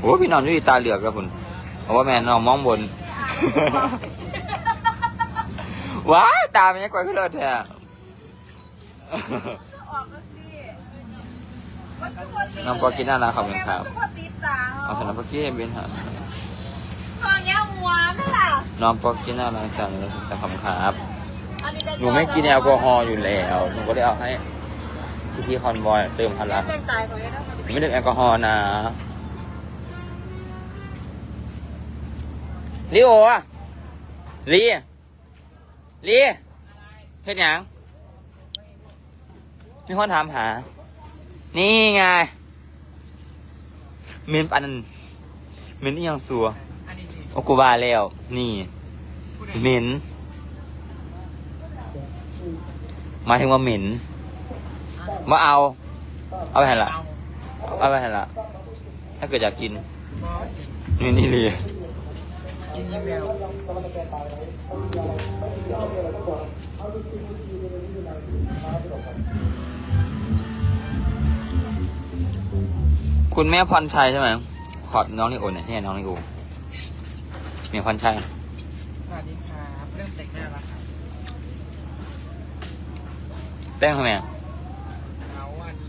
โอ้พี่น้องอยู่ที่ตาเหลือกแล้วคุณเอาว่าแม่น้องมองบน ว้าตามันยังกว่าขึ้นเลยแท้นอนพองปอกินน่ารักขอบคุณครับมันคือคนตีตาเอาสำหรับปอกี้เบนหาตอนนี้หัวไม่ล่ะน้องปอกินน่ารักจังเลยขอบคุณครับหนูไม่กินแอลกอฮอล์อยู่แล้วหนูก็เลยเอาให้พี่พี่ๆคอนบอยเติมพลังเป็นล้วหนูไม่ดื่มแอลกอฮอล์นะ ลิโออะลีลีเฮ็ดหยังมีคนถามหา นี่ไงเมนปันเมนอีหยังสัวโอกูบาแล้ว นี่เมนหมายถึงว่าเหม็นมาเอา เอาไปให้ละเอาไปให้ละถ้าเกิดอยากกินนี่นี่เลย คุณแม่พรชัยใช่ไหมขอน้องนี่โอนหน่อยเนี่ยน้องนี่กูเมียพรชัยสวัสดีครับเริ่มแต่งหน้าแล้วครับแป้งทำไมอะเอาอันนี้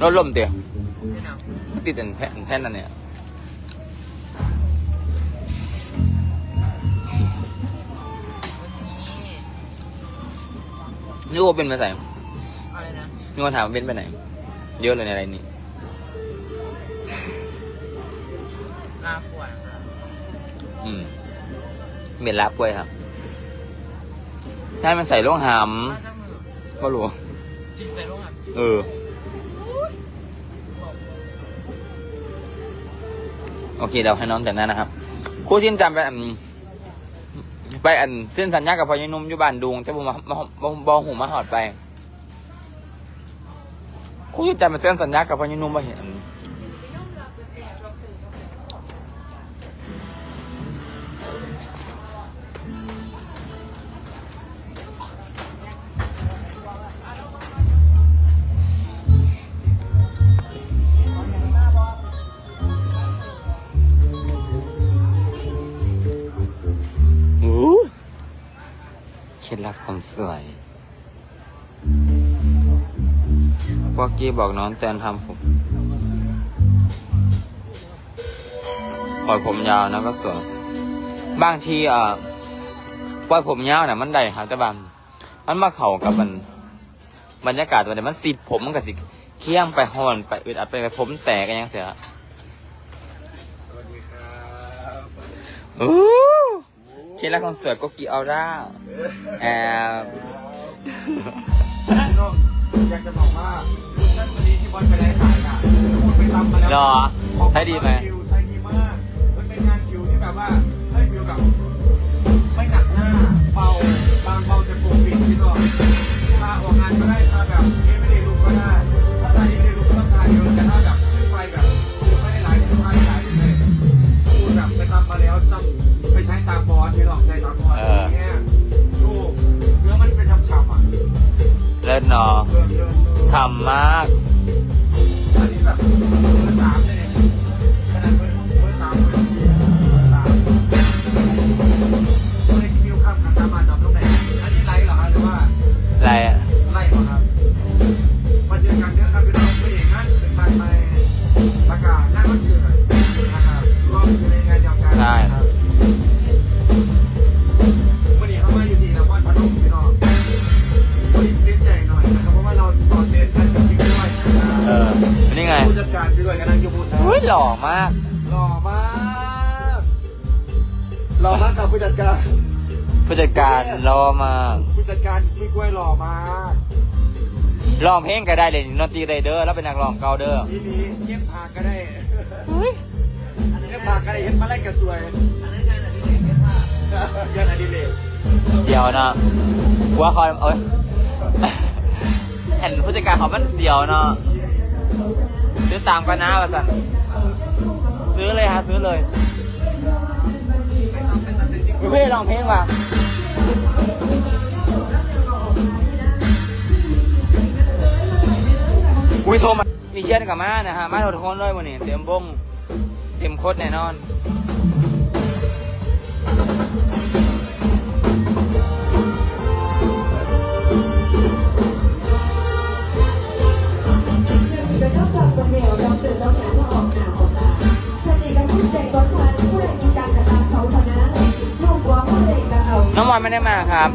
ดูรถลมเตี๋ยไม่เอาติดอันแผ่นแผ่นนั่นเนี่ย นนี้นี่โอเป็นไปไหนอะไรนะมีคนถามว่าเป็นไปไหน เยอะเลยในอะไรนี้ลาป่วยครับอืมเม็ดลับป่วยครับได้มันใส่โรงหามบ้านเจ้ามือก็รู้จริงใส่โรงหับเออ โอเคเดี๋ยวให้น้องแต่งหน้านะครับครู่ชินจำไปอัน ไปอันเส้นสัญญากับพอยายนุ่มอยู่บ้านดุงจะบ่มาบ่บ่บ่หูมาหอดไปคุยใจมาเส้นสัญญากับพอยายนุ่มมาเห็น เคล็ดลับความสวยวอกกี้บอกน้องแตนทำผมปล่อยผมยาวนะก็สวย บางทีอะปล่อยผมยาวเนี่ยมันได้ครับแต่บางมันมาเข่ากับมัน บรรยากาศวันนี้มันสิผมมันก็สิเคี่ยงไปห่อนไปอึดอัดไปกับผมแตกกันยังเสียสวัสดีครับอู้ เคล็ดลับความสวยก็กีเอาด้าแอบน้องอยากจะบอกว่าท่านวันนี้ที่บอลไปได้ขายอะพูดไปตำมาแล้วหรอ ใช้ดีไหมคิวใช้ดีมาก มันเป็นงานคิวที่แบบว่าให้คิวแบบไม่หนักหน้าเบาบางเบาจะปกปิดที่ตัวถ้าออกงานก็ได้ถ้าแบบเอไม่ได้ลุกก็ได้ ไปใช้ตามบอลที่หลอกใช้ตามบอลอย่างเงี้ยลูกเนื้อมันเป็นฉ่ำๆอะเลิศเนาะเดินเดินเดินฉ่ำมาก อันนี้แบบ งเพลงก็ได้เลยดนตรีไรเดอร์แล้วเป็นนักร้องเก่าเด้อทีนี้เย็บผ้าก็ได้เย็บผ้าก็ได้เย็บมาไล่กระสวยอันนั้นงานอดิเรกเย็บผ้างานอดิเรกเดียวนะกลัว่าเขาเอ้ยเห็นผู้จัดการเขามันเสียวเนาะซื้อตามกันนะว่าสันซื้อเลยฮะซื้อเลยพี่เพ่ร้องเพลงว่ะ อุ้ยโทมมีเชียนกับมานะฮะ มาโดนคนด้วยวันนี้เต็มบงเต็มโคตรแน่นอนน้องมอนไม่ได้มาครับ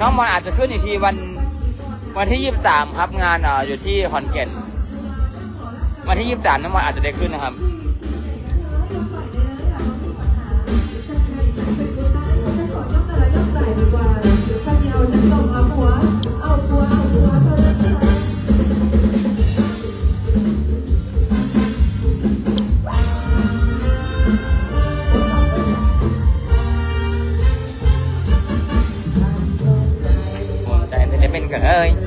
น้องมอนอาจจะขึ้นอีกทีวัน วันที่ยี่สิบสามครับงานเอ่ออยู่ที่ขอนแก่นวันที่ยี่สิบสามน้องมอนอาจจะได้ขึ้นนะครับผม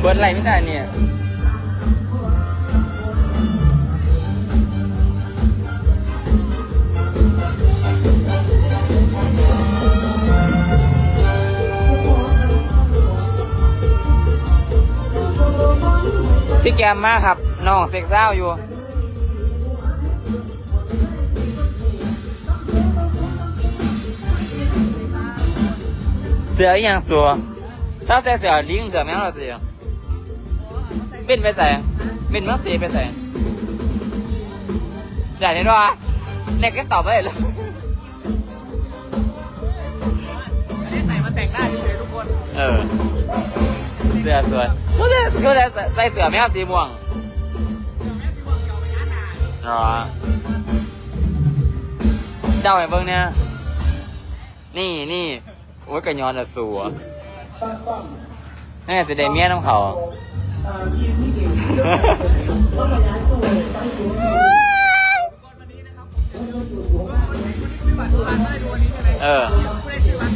เบิร์ดอะไรไม่ได้เนี่ยที่แกมมากครับน้องเซ็กซ์เศร้าอยู่เสืออย่างสัวถ้าใส่เสือลิงเสือแมวเราเสือ บินไปใส่บินมังสีไปใส่ใหญ่นี่ด้วยเน็กก็ตอบไม่ได้เลยอันนี้ใส่มาแต่งหน้าเฉยๆทุกคน เออ เสือสวยก็จะก็จะใส่เสือแมวสีม่วงแม่พี่บอกเก่าไปย้านหนาอ๋อเดาไอ้เบิ้งเนี่ย นี่นี่โอ้ยกระยอนอะสัวนี่นไงสิเดเมียน้ำเขาซื้อบัตรทุ กวันไม่ได้ดูวันนี้ใช่ไหมเออไม่ได้ซื้อบัตร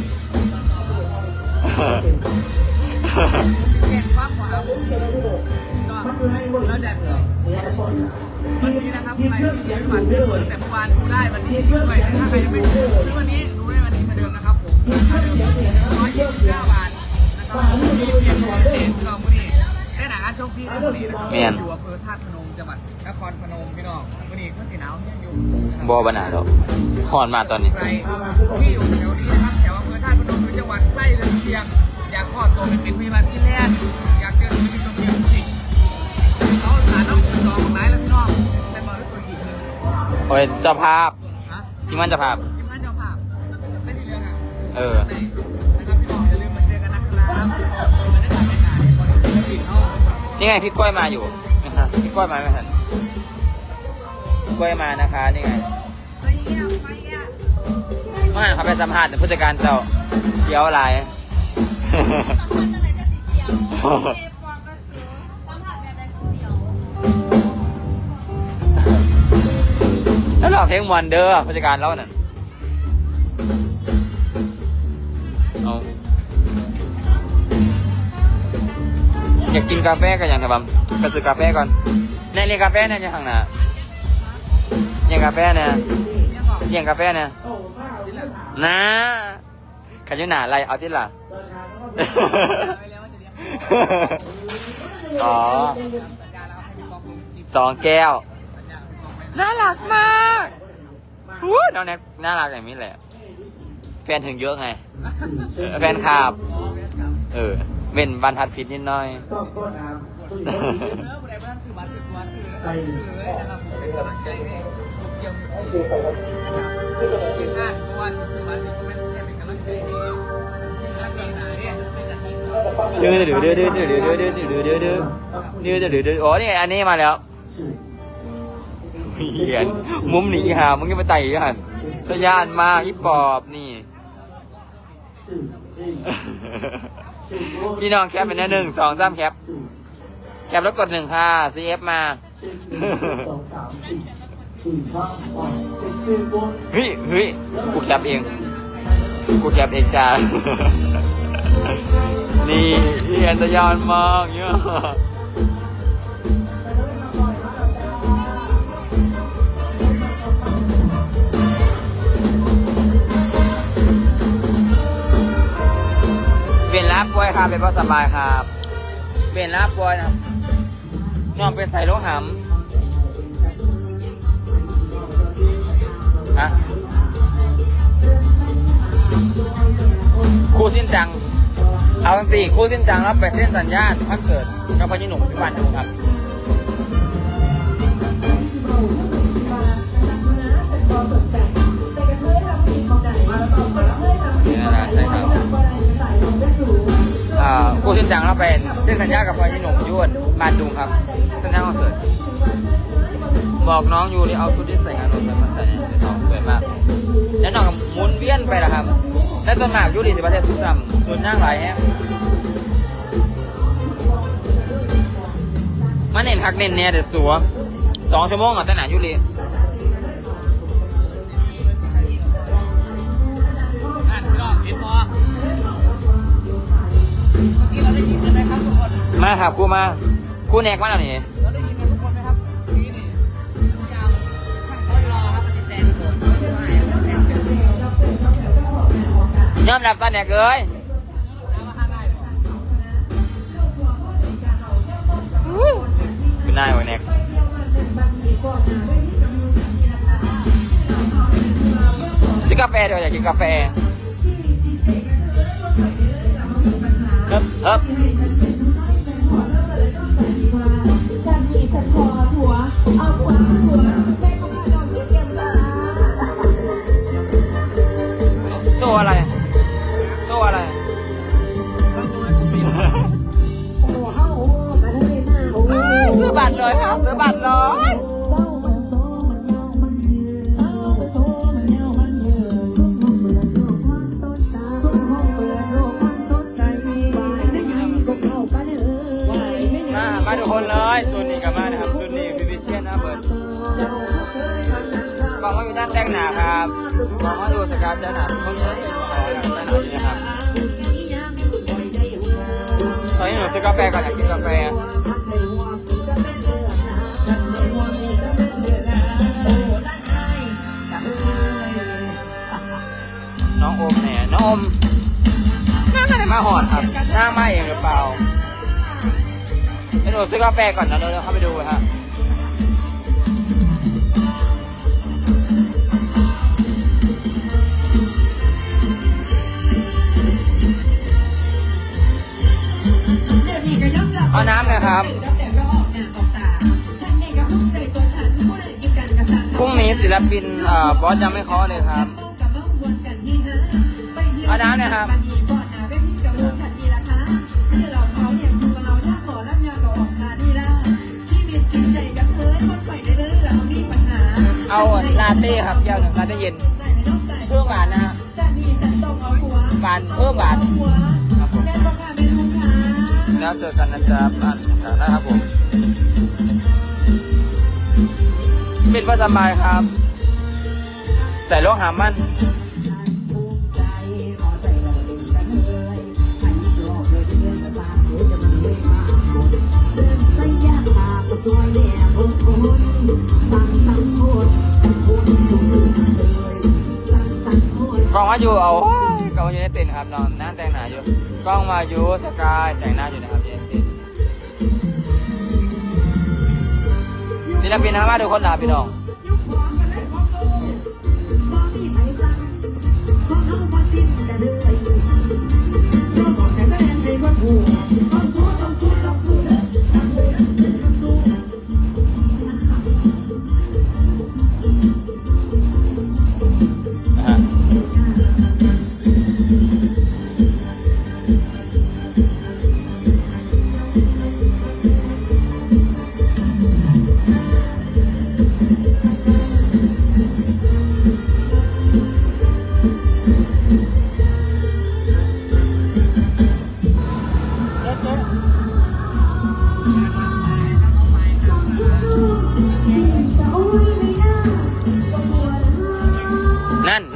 เก็บความขวาก็เราจะวันนี้นะครับใครที่ซื้อบัตรซื้อตั๋วตั้งแต่เมื่อวานดูได้วันนี้ด้วยถ้าใครยังไม่ซื้อวันนี้ดูได้วันนี้เหมือนเดิมนะครับผมร้อยยี่สิบเก้าบาทนะครับมีเพียงตัวเด็ดเราวันนี้ได้ หนังอันโชคพี่วันนี้นะครับอยู่อำเภอธาตุพนมจังหวัดนครพนมพี่น้องวันนี้ก็สีหนาวยังอยู่นะครับบอบานาดอกหอนมาตอนนี้ ใครที่อยู่แถวนี้นะครับแถวอำเภอท่าตุพนมหรือจังหวัดใกล้เรือนเคียงอยากคลอดตัวเป็นเป็นพยาบาลที่แรกอยากเจอศิลปินตัวเดียวจริงเขาสารต้องสองหลายแล้วพี่น้องเป็นบอลลูกตัวอีกหนึ่งโอ้ยเจ้าภาพฮะ ที่มันเจะภาพ ทีมงานเจ้าภาพไม่มีเรื่องอะเออนะครับพี่น้ นี่ไงพี่ก้อยมาอยู่พี่ก้อยมาไม่ทันพี่ก้อยมานะคะนี่ไงมาครับไปสัมภาษณ์ผู้จัดการเจ้าเดี๋ยวอะไรแล้วหลอกเพลงวันเด้อผู้จัดการเล่านั่น อยากกินกาแฟกันอย่างไรบ้างไปซื้อกาแฟก่อนเนี่ยเรียนกาแฟเนี่ยจะทางไหนเรียนกาแฟเนี่ยเรียนกาแฟเนี่ยนะขันอยูหนาอะไรเอาที่ล่ะไปแล้วว่าจะเลี้ยงอ๋อสัญญาแล้วให้พี่บอกลงคลิปสองแก้วสัญญาพี่บอกไปน่ารักมากวู้น้องแน็กน่ารักอย่างนี้แหละ แฟนถึงเยอะไง แฟนคลับ เออ เว้นบรรทัดผิดนิดหน่อยเออผู้ใดบ้านซื้อบัตรซื้อตัวซื้อแล้วก็ซื้อเลยนะครับผมเป็นกำลังใจให้ทุกเกี่ยวกับสิ่งทีมงานเพราะว่าซื้อบัตรนี่ก็เป็นแค่เป็นกำลังใจให้ทีมงานเองนะเนี่ยดื้อดื้อดื้อดื้อดื้อดื้อดื้อดื้อดื้อดื้อดื้อดื้อดื้อดื้อดื้ออ๋อนี่อันนี้มาแล้วเหี้ยนมุมหนีหามึงยังไปไต่อีกหันสยานมากอีปอบนี่ พี่น้องแคปเป็นหน้าหนึ่งสองสามแคป แคปแล้วกดหนึ่งค่ะ CF มาสอฟมาเฮ้ยเฮ้ยกูแคปเอง กูแคปเองจ้า นี่เอียนตะยานมากเนี่ยบป่วยครับเป็นเพราะสบายครับเป็นลาบป่วยนะน้องไปใส่โลหำฮะครูสิ้นจัง เอาสิครูสิ้นจังรับไปเส้นสัญญาณคอนเสิร์ตกับพี่หนุ่มที่บ้านดูครับ อ่าครูสิ้นจังรับไปเส้นสัญญากับพี่หนุ่มยุ่นบานดุงครับสัญญาคอนเสิร์ตบอกน้องอยู่นี่เอาชุดที่ใส่งานคอนเสิร์ตมาใส่เนี่ยน้องสวยมาก แล้วน้องก็หมุนเวียนไปละครับ และต้นหมากอยูดีสิประเทศสุดซ้ำส่วนย่างหลายแฮงมาเน้นคักเน้นเนี่ยเดี๋ยวสัวสองชั่วโมงอะแต่หนายุรี มาครับครูมาครูแนกมาแล้วนี่เราได้ยินกันทุกคนไหมครับนี่นี่ยาวช่างเขารอครับมันจะแดงโดดไม่แดงเป็นยอมรับซะแนกเอ้ยน้ำมาห้าได้หรอคุณนายหัวแนกซื้อกาแฟเดี๋ยวอยากกินกาแฟเฮ้บเฮ้บ มเนี่ยน้องโอมน่าจะได้มาหอดครับน่ามาเองหรือเปล่าเดี๋ยวหนูซื้อกาแฟก่อนนะเดี๋ยวเราเข้าไปดูฮะเอาน้ำหนะครับพรุ่งนี้ศิลปินเอ่อบอสยังไม่เคาะเลยครับ เอาน้ำหนะครับเอาลาเต้ครับแก้วหนึ่งลาเต้เย็น เพิ่มหวานนะฮะหวานเพิ่มหวานครับผมแล้วเจอกันนะจ๊ะอ่านนะครับผมเป็นว่าสบายครับ ใส่โลหะมัน กล้องมาอยู่เอากล้องอยู่ในเต็นท์ครับนอนนั่งแต่งหน้าอยู่กล้องมาอยู่สกายแต่งหน้าอยู่นะครับอยู่ในเต็นท์ศิลปินนะมาทุกคนลาพี่น้อง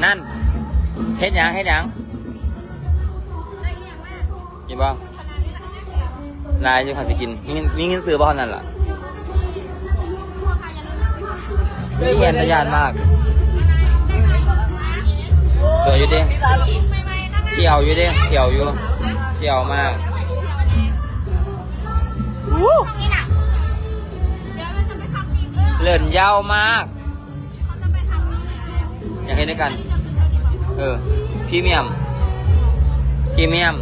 นั่นนั่นเฮ็ดหยังเฮ็ดหยังได้อีกอย่างแม่กินบ่ขนาดนี้แล้วได้เดียวลายจะขาสิกิน มีเงินมีเงินซื้อบ่เท่านั่นล่ะพ่อพายันเรื่องสิบมีเงินตะยานมากได้ไหมนะสวยอยู่เดิไม่ไม่นะเฉียวอยู่เดิเฉียวอยู่เเชี่ยวมากนี่น่ะเดี๋ยวเราจะไปทำดีเออเลื่อนยาวมากเขาจะไปทำนี่แล้วอยากเห็นด้วยกันนี่จะซื้อ เออพรีเมียมพรีเมียม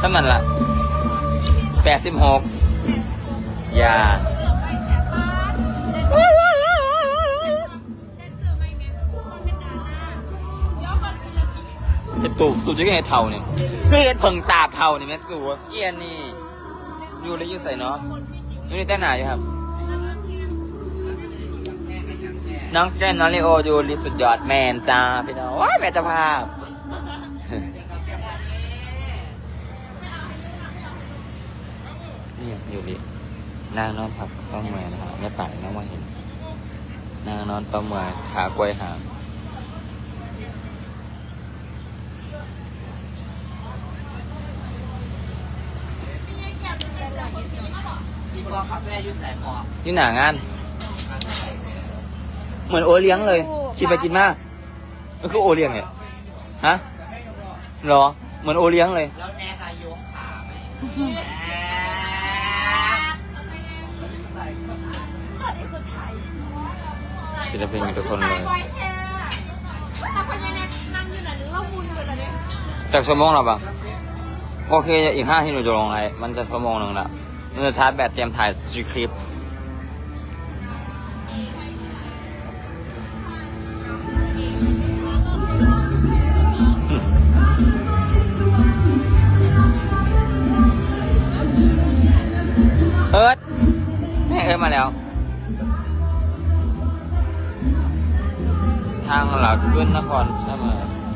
สมันลเรละแปดสิบหกอย่าเสือไปแถบสือไม่แม่เป็นดาเดี๋ยวมันศิลปินเห็ดตูสูจะเห็ดเท่าเนี่ยคือเห็ดเพิงตาเท่านี่แม่สูเอียนนี่อยู่เลยอยืดใส่เนาะอยู่ในแต่หนาอยู่ครับ น้องเจนน้องลีโอดูรีสุดยอดแมนจ้าพี่น้องว้ายแม่เจ้าภาพ นี่อยู่ดินางนอนพักซ่อมเมือนะครับไม่ป่ายน้องมาเห็น นางนอนซ่อมเมือขากล้วยหางนี่หนางาน เหมือนโอเลี้ยงเลยกินไปกินมามันคือโอเลี้ยงเนี่ยฮะเหรอ เหมือนโอเลี้ยงเลย แล้วแนกอายุขาไหมสวัสดีคนไทยศิลปินทุกคนเลยไว้แค่ถ้าพญานาคนั่งอยู่ไหนเราบุญเลยนะเนี่ยจากชั่วโมงเราปะโอเค อีกห้าที่หนูจะลงไลฟ์มันจะชั่วโมงหนึ่งละหนูจะชาร์จแบตเตรียมถ่ายสคริปต์ มาแล้ว ทางหลักขึ้นนครใช่ไหม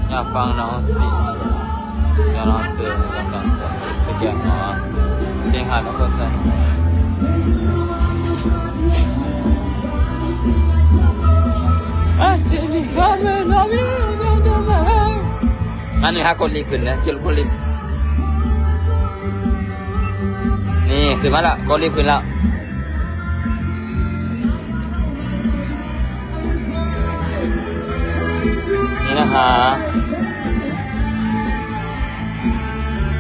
อยากฟังน้องสิอยากนอนเตือนกับสังเกตสแกนหมอจริงค่ะทุกคนจะอันนี้ฮะกดรีบขึ้นนะเกี่ยวกับกดรีนี่ขึ้นมาแล้วกดรีบขึ้นแล้ว นี่นะคะ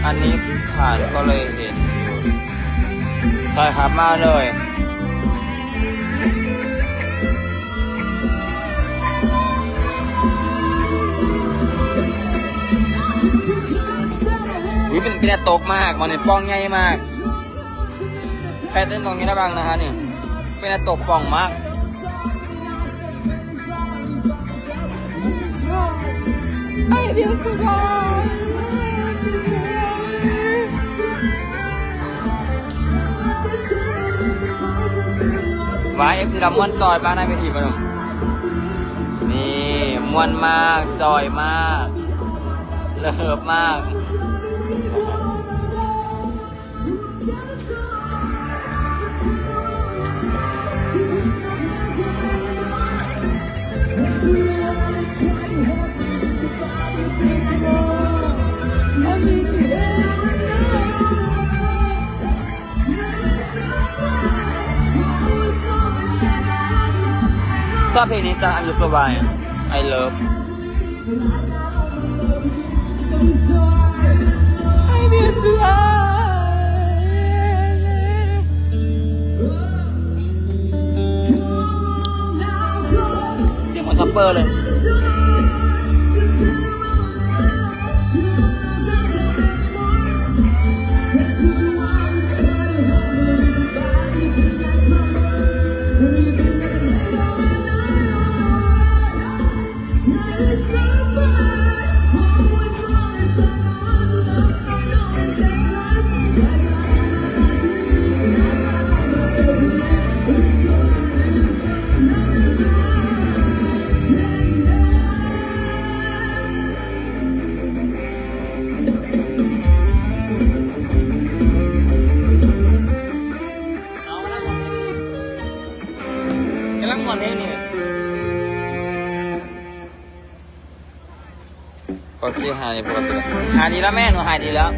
อันนี้ผ่านก็เลยเห็นอยู่ใช่ครับมาเลยอุ้ยเป็นเป็นตกมากมันเป็นป้องใหญ่มาก ใครเต้นตรงนี้ได้บ้างนะฮะนี่เป็นตกป่องมาก ไอเดียวสุดาว้าเอฟซีเรามวนจอยบ้านในเวทีมาหนุ่มนี่มวนมาก จอยมาก เลิฟมาก ชอบเพลงนี้จัง I'm just so fine I love I miss you เสียงเหมันชัปเปอร์เลย ดีแล้วแม่หนูหายดีแล้ว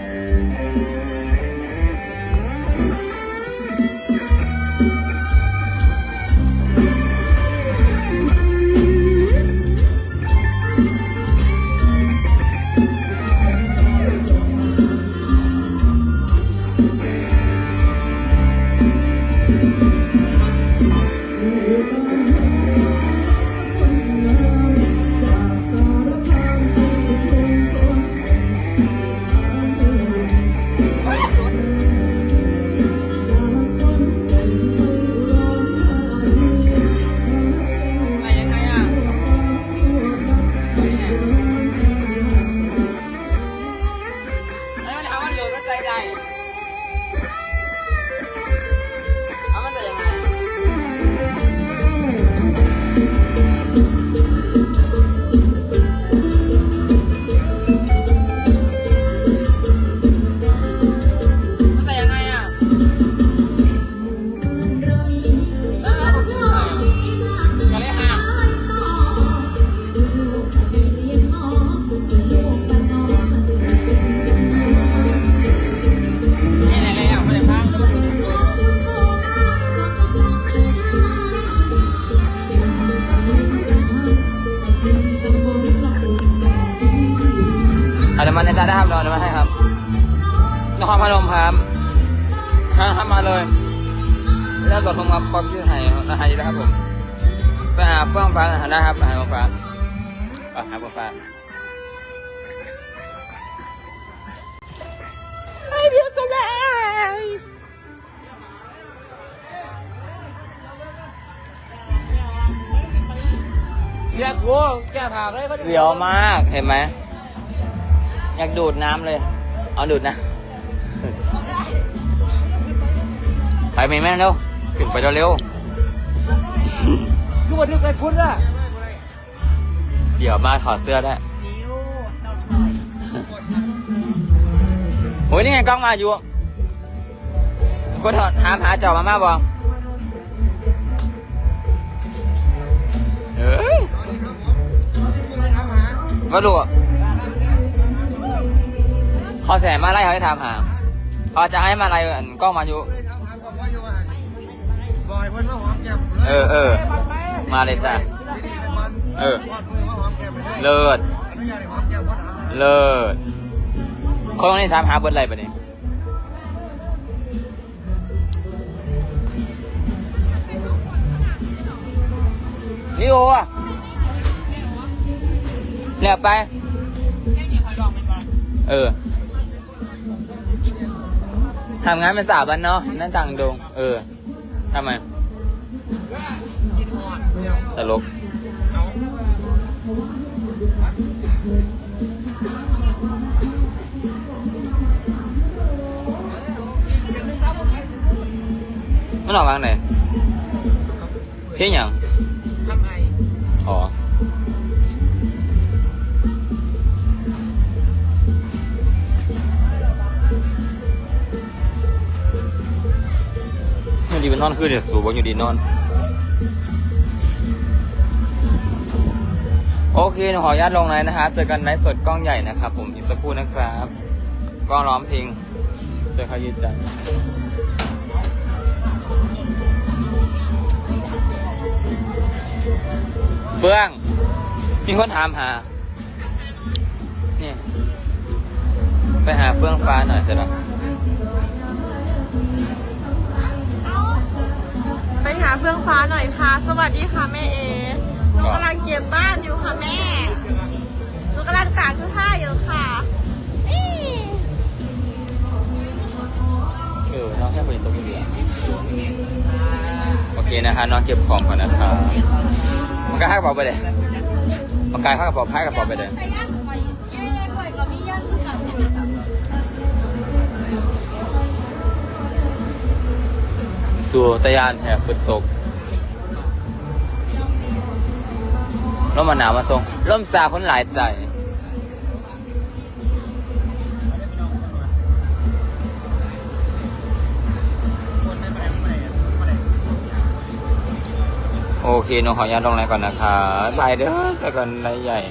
เชียร์กูแก้ผ่าเลยเขาเสียวมากเห็นไหม อยากดูดน้ำเลย เอาดูดนะ ไปไหมแม่เร็วขึ้นไปเร็วกูวันนี้ไปคุณอะๆเสียวมากถอดเสื้อได้โอ้ยนี่ไงกล้องมาอยู่คนถอดหาหาเจ้ามามาบอเมาดูเขาแสมาไล่เขาให้ถามหาเขาจะให้มาไล่อันกล้องมาอยู่บอยเพิ่นมาหอมแก้มเออเออมาเลยจ้ะดีๆเป็นมันเออวาดมือมาหอมแก้มไปเลยเลิศอนุญาตให้หอมแก้มเขาถามหาเลิศคนนี้ถามหาเบิร์ดอะไรปะเนี่ยนี่โอ เรียกไป เออทำงานเป็นสาวบ้านเนาะนั่นสั่งดง เออทำไมตลกมันออกทางไหนเพี้ยงอย่าง นดีมันนอนคือเดี๋ยวสูบอยู่ดีนอน โอเคขออนุญาตลงเลยนะฮะเจอกันในสดกล้องใหญ่นะครับผมอีกสักครู่นะครับกล้องร้องเพลงเจอเขายืดใจเฟื่อง มีคนถามหานี่ไปหาเฟื่องฟ้าหน่อยสินะไหาเฟื่องฟ้าหน่อยค่ะ สวัสดีค่ะแม่เอหนูกำลังเก็บบ้านอยู่ค่ะแม่หนูกำลังตากเสื้อผ้าอยู่ค่ะเออน้องแค่คนตรงนี้โอเคนะคะน้องเก็บของก่อนนะครับมันก็ให้กระเป๋าไปเลยมันกายให้กระเป๋าให้กระเป๋าไปเลย สู่ตะยานแห่ฝนตกร่มมาหนาวมาทรงร่มซาคนหลายใจโอเคน้องขออนุญาตลงไลน์ก่อนนะคะบายเด้อเจอกันไลน์ใหญ่